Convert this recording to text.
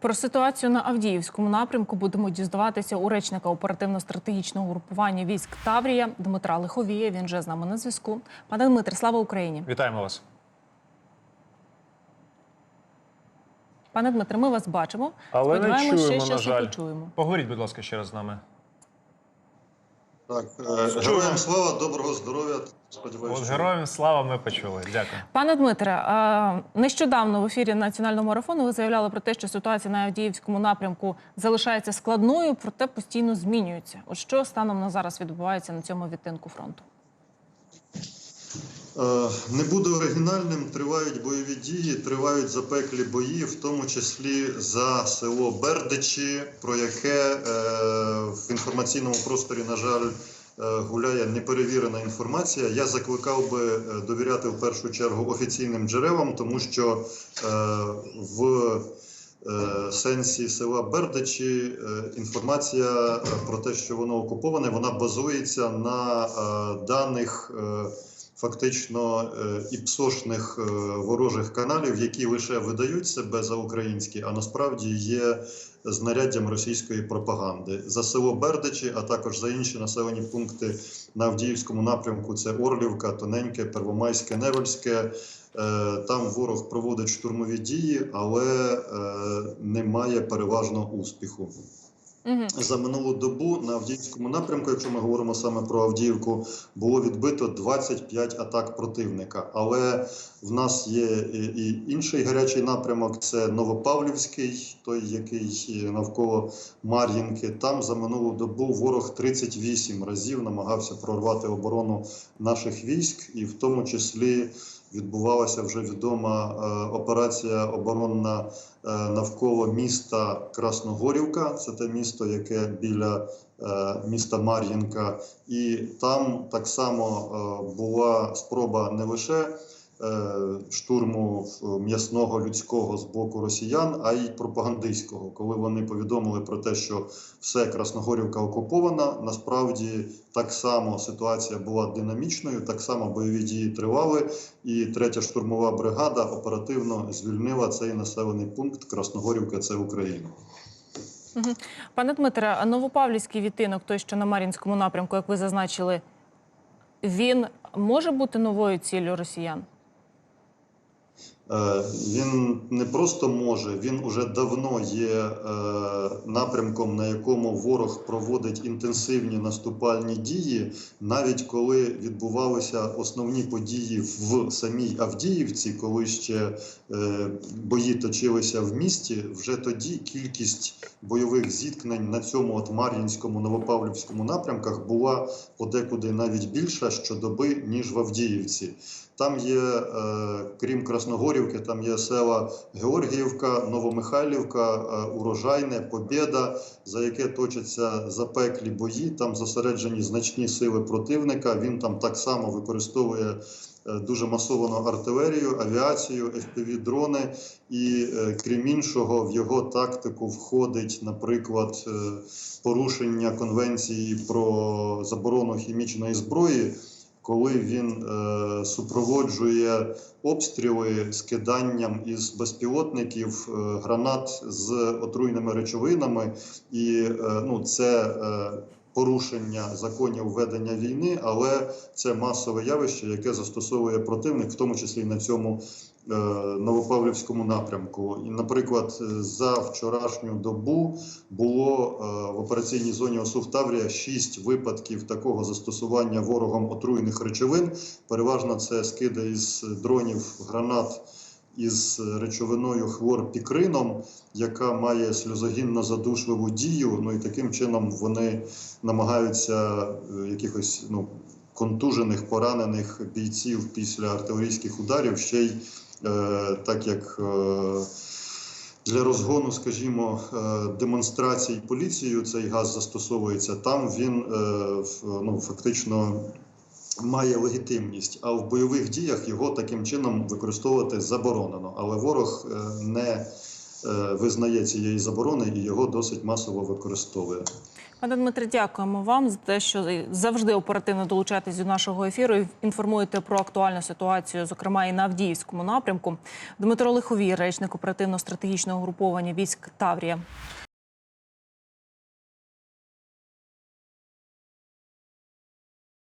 Про ситуацію на Авдіївському напрямку будемо дізнаватися у речника оперативно-стратегічного групування військ Таврія Дмитра Лиховія. Він вже з нами на зв'язку. Пане Дмитре, слава Україні! Вітаємо вас. Пане Дмитре, ми вас бачимо. Але не чуємо, ще на жаль. почуємо. Поговоріть, будь ласка, ще раз з нами. Так, е, героям слава, доброго здоров'я. Сподіваюся, От героям слава, ми почули. Дякую. Пане Дмитре, нещодавно в ефірі національного марафону ви заявляли про те, що ситуація на Авдіївському напрямку залишається складною, проте постійно змінюється. От що станом на зараз відбувається на цьому відтинку фронту? Е, не буду оригінальним. Тривають бойові дії, тривають запеклі бої, в тому числі за село Бердичі, про яке е, в інформаційному просторі, на жаль, е, гуляє неперевірена інформація. Я закликав би довіряти в першу чергу офіційним джерелам, тому що в сенсі села Бердичі інформація про те, що воно окуповане, вона базується на даних. Фактично е, іпсошних е, ворожих каналів, які лише видають себе за українські, а насправді є знаряддям російської пропаганди. За село Бердичі, а також за інші населені пункти на Авдіївському напрямку: це Орлівка, Тоненьке, Первомайське, Невельське. Е, Там ворог проводить штурмові дії, але е, не переважно успіху. За минулу добу на Авдіївському напрямку, якщо ми говоримо саме про Авдіївку, було відбито 25 атак противника. Але в нас є і інший гарячий напрямок це Новопавлівський, той, який навколо Мар'їнки. Там за минулу добу ворог 38 разів намагався прорвати оборону наших військ, і в тому числі відбувалася вже відома е, операція оборонна е, навколо міста Красногорівка. Це те місто, яке біля е, міста Мар'їнка, і там так само була спроба не лише штурму е, м'ясного людського з боку росіян, а й пропагандистського, коли вони повідомили про те, що все Красногорівка окупована. Насправді так само ситуація була динамічною, так само бойові дії тривали, і третя штурмова бригада оперативно звільнила цей населений пункт. Красногорівка це Україна. Пане Дмитре, Новопавлівський відтинок, той, що на Мар'їнському напрямку, як ви зазначили, він може бути новою ціллю росіян? Е, Він не просто може, він уже давно є е, напрямком, на якому ворог проводить інтенсивні наступальні дії, навіть коли відбувалися основні події в самій Авдіївці, коли ще е, бої точилися в місті. Вже тоді кількість бойових зіткнень на цьому от Мар'їнському Новопавлівському напрямках була подекуди навіть більша щодоби ніж в Авдіївці. Там є, е, крім Красногорівки, там є села Георгіївка, Новомихайлівка, е, Урожайне, Побєда, за яке точаться запеклі бої. Там зосереджені значні сили противника. Він там так само використовує е, дуже масовану артилерію, авіацію, FPV-дрони. І е, крім іншого, в його тактику входить, наприклад, порушення конвенції про заборону хімічної зброї коли він е, супроводжує обстріли з киданням із безпілотників е, гранат з отруйними речовинами, і е, ну, це е, порушення законів ведення війни, але це масове явище, яке застосовує противник, в тому числі і на цьому е, Новопавлівському напрямку. І, наприклад, за вчорашню добу було е, в операційній зоні ОСУВ Таврія шість випадків такого застосування ворогом отруйних речовин. Переважно це скиди із дронів, гранат із речовиною хлорпікрином, яка має сльозогінно-задушливу дію. Ну і таким чином вони намагаються е, якихось ну. Контужених, поранених бійців після артилерійських ударів, ще й е, так як е, для розгону, скажімо, е, демонстрацій поліцією цей газ застосовується. Там він е, ну, фактично має легітимність, а в бойових діях його таким чином використовувати заборонено. Але ворог е, не е, визнає цієї заборони і його досить масово використовує. Пане Дмитре, дякуємо вам за те, що завжди оперативно долучаєтесь до нашого ефіру і інформуєте про актуальну ситуацію, зокрема і на Авдіївському напрямку. Дмитро Лиховій, речник оперативно-стратегічного угруповання військ Таврія.